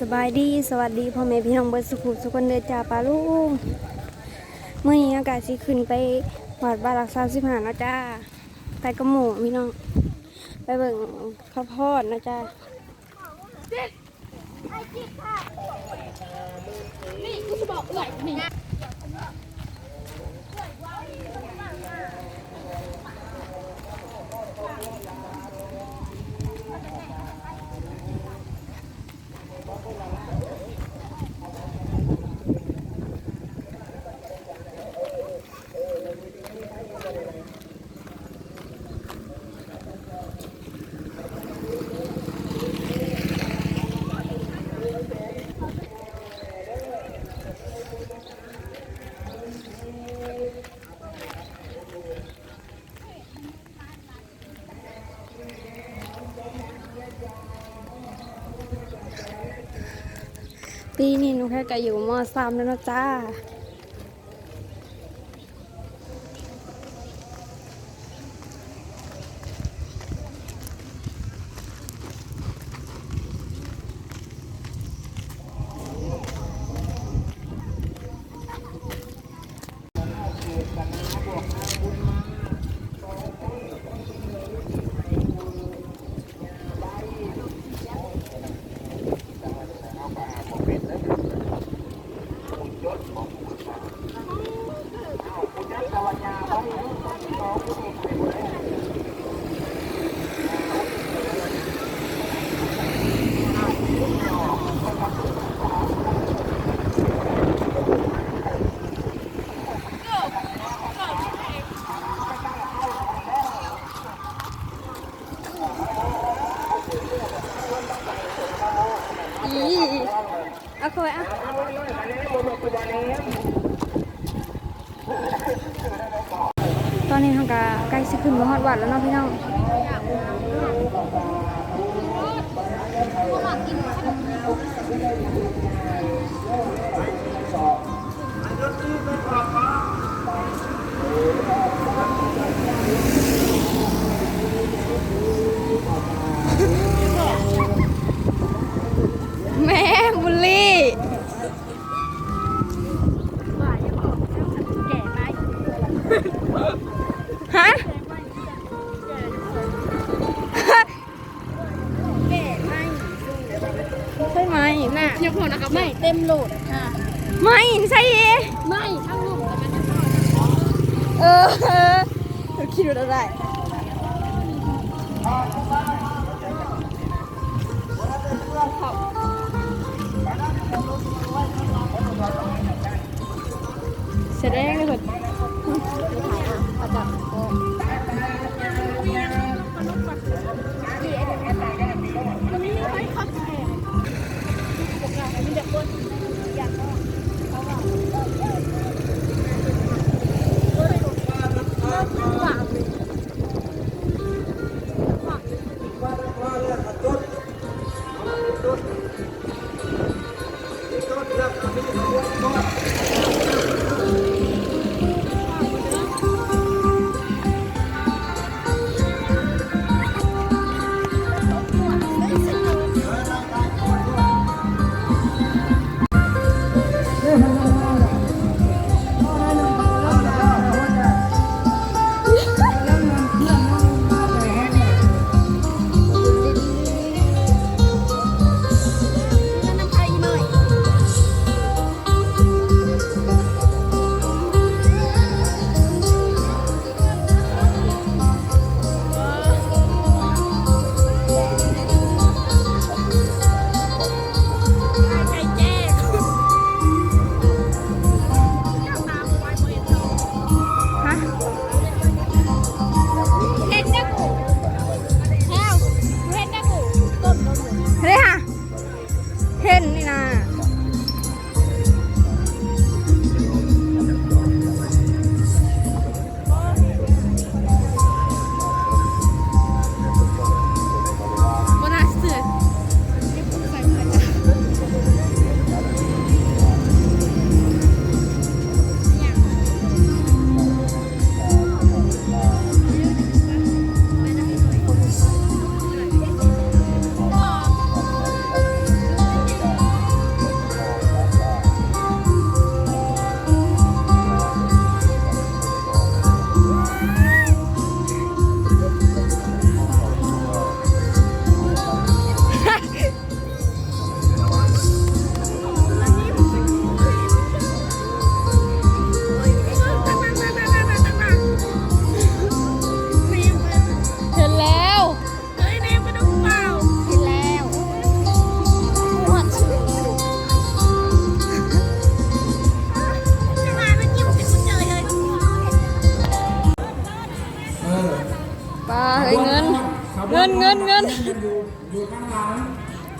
สบายดีสวัสดีพ่อแม่พี่น้องเบิร์สุขุมสุขคนเดจ่าปลาลูกเมื่อนี้อากาศสีขึ้นไปวัดบารักษาสิบหานะจ้าไปกระหมูพี่น้อง ไปเบิ่งข้าวทอดนะจ้านี่กูจะบอกเลยนี่ ก็อยู่ม .3 แล้วนะจ้า อีเอาคอยอะตอนนี้ทางกาใกล้สิ ขึ้นมาฮอดวัดแล้วเนาะพี่น้อง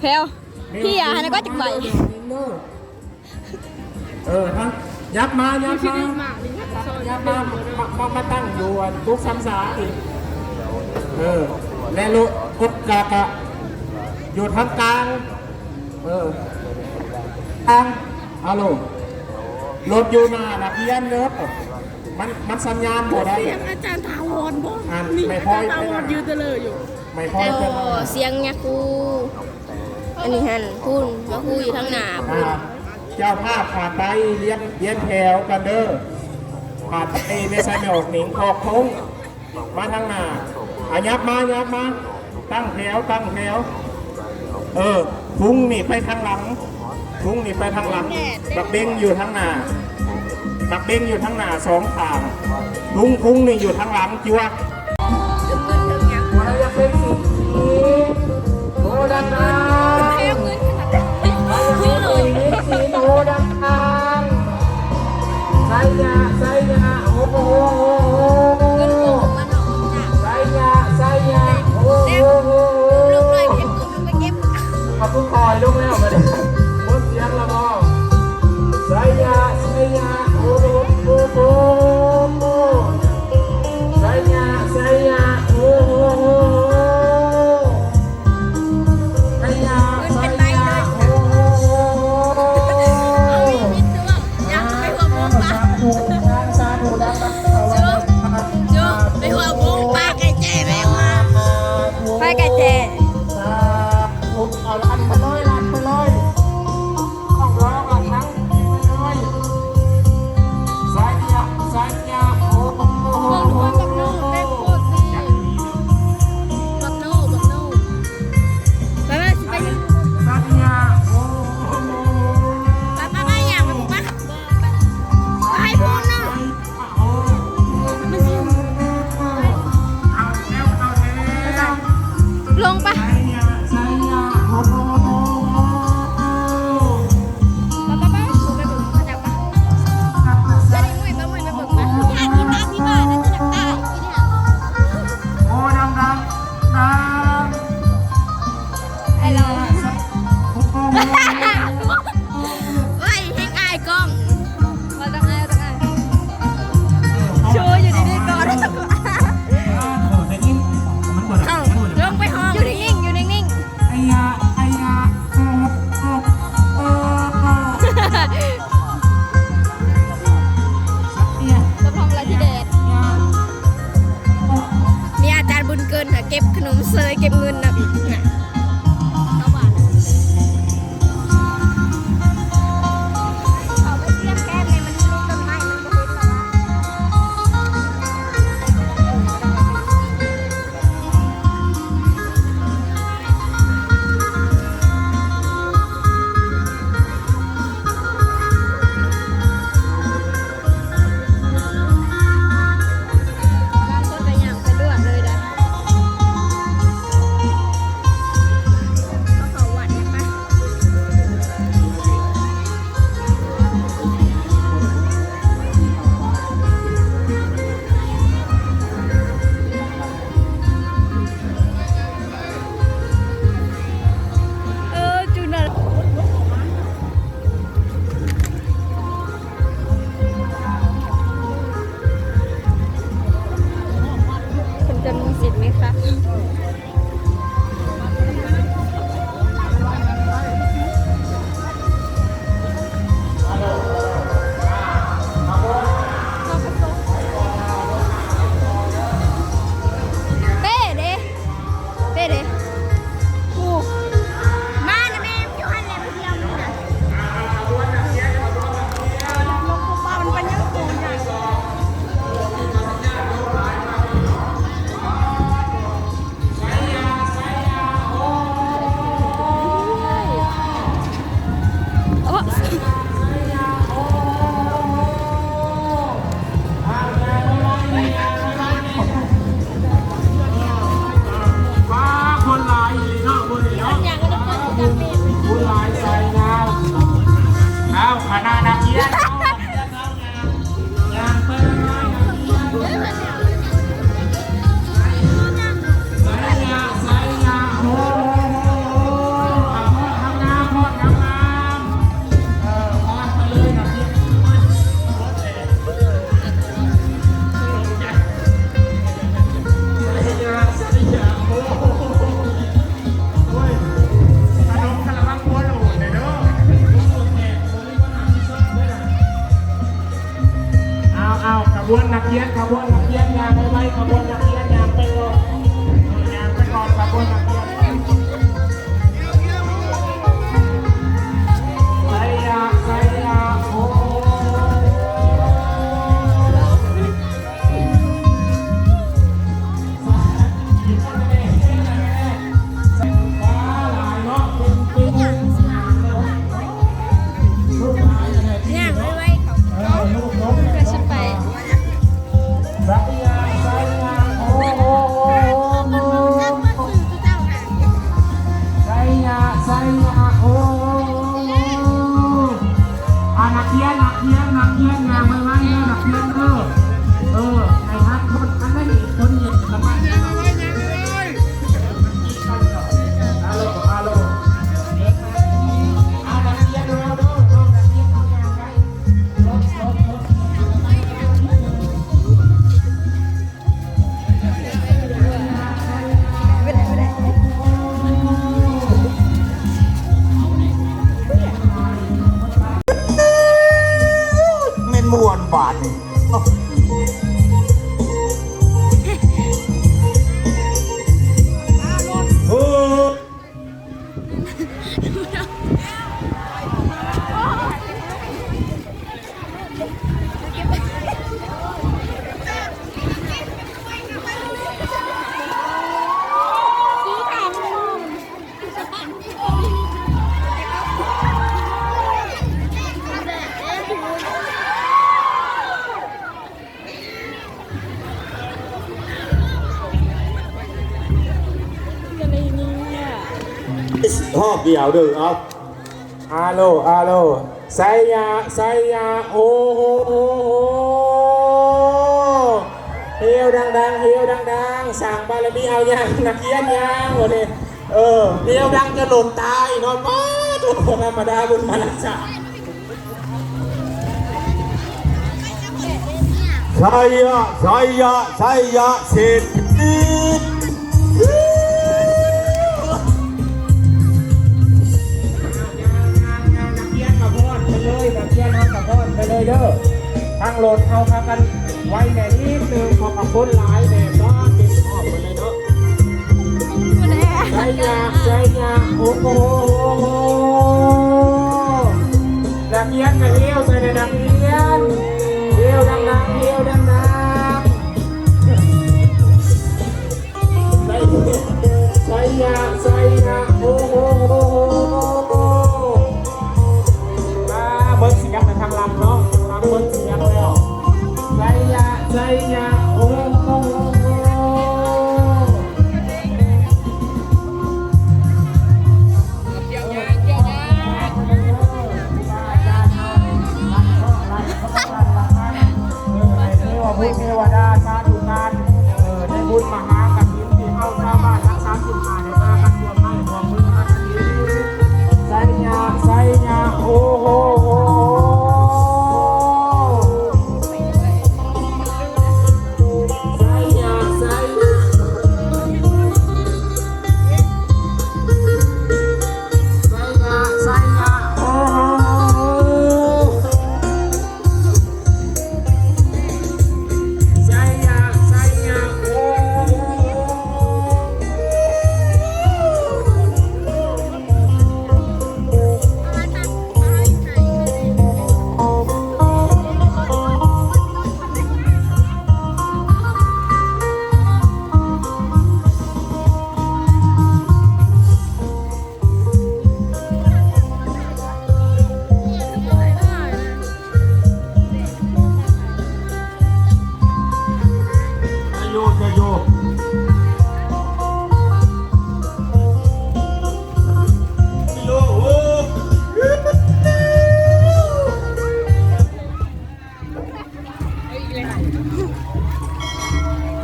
แพลวพี่อะให้นะก็จักใบเออทั้งยับมายับมายับมามามามาตั้งอยู่อันทุกซ้ำสาอีกเออและลุกดกากะอยู่ทางกลางเออกลางเอาลงรถอยู่หน้านักเรียนเนอะมันมันสัญญาณบ่ได้เสียงอาจารย์ถาวรบ่อ่านนี่ไม่อาค่อจายรย์ถาวรยืนเตลออยู่ไม่พอโอ้เป็นเสียงยาคู อันนี้ฮันพูนยาคูอยู่ทางหน้าอ่าเจ้าภาพผ่านไปเลี้ยนเลี้ยนแถวกันเด้อผ่านไปในสายหมอกหนิงขอบทงมาทางหน้าอายับมายับมา ตั้งแถวตั้งแถวเออพุ่งนี่ไปทางหลังพุ่งนี่ไปทางหลังบักเบ้งอยู่ทางหน้าบักเบ้งอยู่ทางหน้าสองทางพุ่งพุ่งนี่อยู่ทางหลังจิวะ ดียวเด้อเอาอาโลอาโลไซยาไซยาโอ้โหโอ้โหเฮียวดังๆเฮียวดังๆสั่งบารมีเอาอย่างนักเรียนยางวันนี้เออเฮียวดังจะหล่นตายนอนป้าตัวธรรมดาบุญมาลักษาใช่ยะใช่ยะใช่ยะเศรษ ดเอาพากันไว้ในนิดนึงขอกับคนหลายแน่ก็เก็บออกไปเลยเนาะใจยาใจยาโอ้โหาชาตุการเออได้บุญมหากฐินที่เข้าชาวบ้านรักษาสินหาในมากันรวมให้รวมมือกันดีไสยาใสยาโอ้โห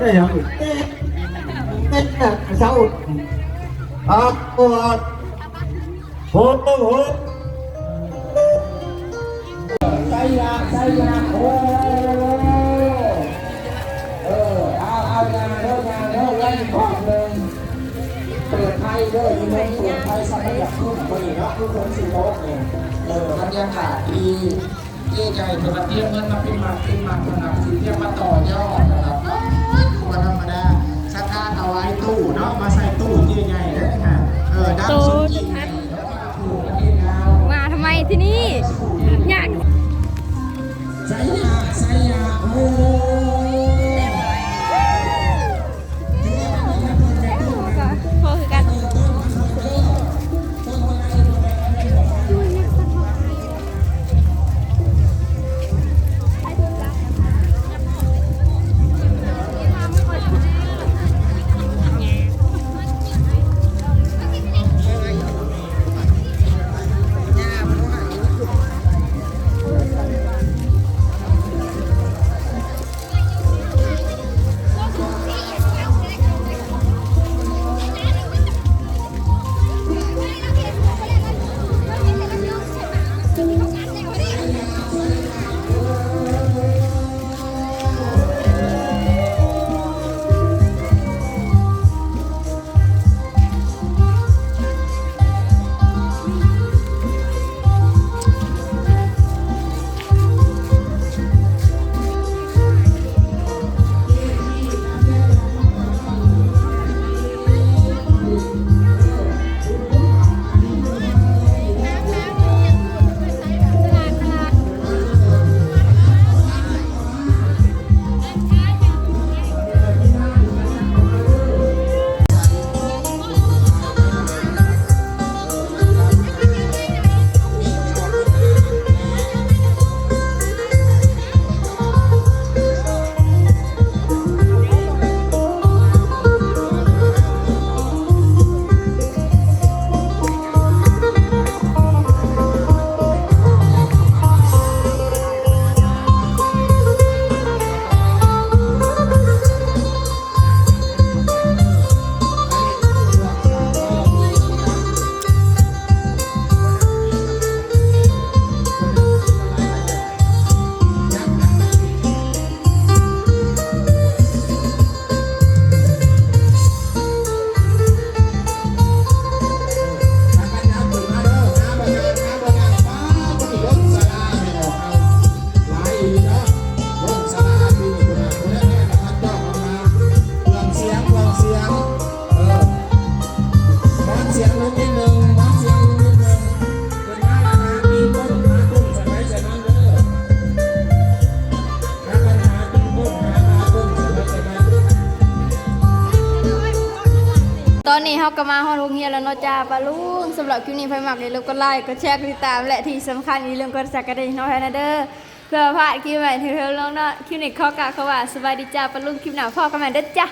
ได้ยังอีกเอ๊ะเอ๊ะเอ๊ะเช้าอะโอ้อะโหโอ้โหใจยาใจยาโอ้เออเอาเอายาเด้อยาเด้อไล่ก่อนเลยเปิดไพ่เด้อยี่มงเปิดไพ่สักอยากพูดคนอีกเนาะทุกคนสิโต๊ะเนี่ยเออบรรยากาศดีเจ๊ใหญ่เพิ่นมาเตรียมเงินมาเป็นมักเป็นมักนะครับสิเตรียมมาต่อยอดนะครับ เอาไว้ตู้เนาะมาใส่ตู้ใหญ่เลยค่ะเออดับสุกี้ถูกกันเองมาทำไมที่นี่อยากใส่ ก็มาฮอดโรงเรียนแล้วเนาะจ้าปาลุงสำหรับคลิปนี้ไฟมักอย่าลืมกดไลค์กดแชร์กดติดตามและที่สำคัญอย่าลืมกดซักกระดิ่งน้องแพนเด้อเพื่อพลาดคลิปใหม่ที่เธอลงเนาะคลิปนี้ขอกล่าว่าสบายดีจ้าปาลุงคลิปหน้าพ่อกันใหม่เด้อจ้า